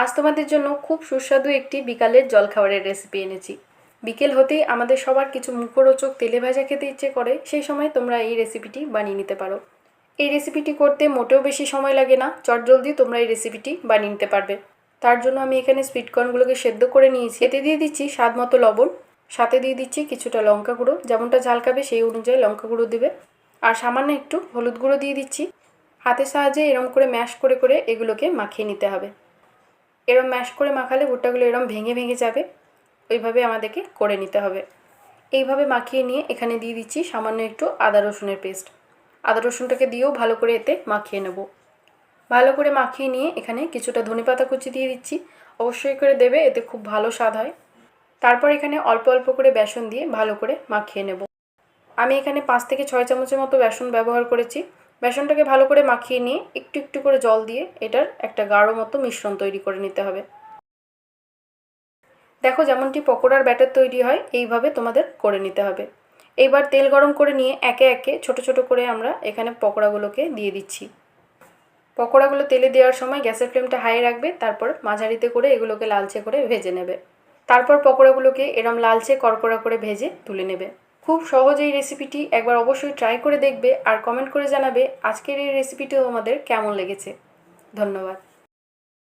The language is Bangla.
আজ তোমাদের জন্য খুব সুস্বাদু একটি বিকালের জলখাবারের রেসিপি এনেছি। বিকেল হতেই আমাদের সবার কিছু মুখরোচক তেলে ভাজা খেতে ইচ্ছে করে, সেই সময় তোমরা এই রেসিপিটি বানিয়ে নিতে পারো। এই রেসিপিটি করতে মোটেও বেশি সময় লাগে না, চটজলদি তোমরা এই রেসিপিটি বানিয়ে নিতে পারবে। তার জন্য আমি এখানে সুইট কর্নগুলোকে সেদ্ধ করে নিয়েছি। এতে দিয়ে দিচ্ছি স্বাদ মতো লবণ, সাথে দিয়ে দিচ্ছি কিছুটা লঙ্কা গুঁড়ো, যেমনটা ঝাল খাবে সেই অনুযায়ী লঙ্কা গুঁড়ো দেবে। আর সামান্য একটু হলুদ গুঁড়ো দিয়ে দিচ্ছি। হাতের সাহায্যে এরম করে ম্যাশ করে করে এগুলোকে মাখিয়ে নিতে হবে। এরম ম্যাশ করে মাখালে ভুট্টাগুলো এরম ভেঙে ভেঙে যাবে। ওইভাবে আমাদেরকে করে নিতে হবে। এইভাবে মাখিয়ে নিয়ে এখানে দিয়ে দিচ্ছি সামান্য একটু আদা রসুনের পেস্ট আদা রসুনটাকে দিয়েও ভালো করে এতে মাখিয়ে নেব। ভালো করে মাখিয়ে নিয়ে এখানে কিছুটা ধনেপাতা কুচি দিয়ে দিচ্ছি। অবশ্যই করে দেবে, এতে খুব ভালো স্বাদ হয়। তারপর এখানে অল্প অল্প করে বেসন দিয়ে ভালো করে মাখিয়ে নেব। আমি এখানে পাঁচ থেকে ছয় চামচের মতো বেসন ব্যবহার করেছি। বেসনটাকে ভালো করে মাখিয়ে নিয়ে একটু একটু করে জল দিয়ে এটার একটা গাঢ় মতো মিশ্রণ তৈরি করে নিতে হবে। দেখো যেমনটি পকোড়ার ব্যাটার তৈরি হয়, এইভাবে তোমাদের করে নিতে হবে। এইবার তেল গরম করে নিয়ে একে একে ছোট ছোট করে আমরা এখানে পকোড়াগুলোকে দিয়ে দিচ্ছি। পকোড়াগুলো তেলে দেওয়ার সময় গ্যাসের ফ্লেমটা হাই রাখবে, তারপর মাঝারিতে করে এগুলোকে লালচে করে ভেজে নেবে। তারপর পকোড়াগুলোকে এরম লালচে কড়কড়া করে ভেজে তুলে নেবে। খুব সহজ এই রেসিপিটি একবার অবশ্যই ট্রাই করে দেখবে আর কমেন্ট করে জানাবে আজকের এই রেসিপিটিও আমাদের কেমন লেগেছে। ধন্যবাদ।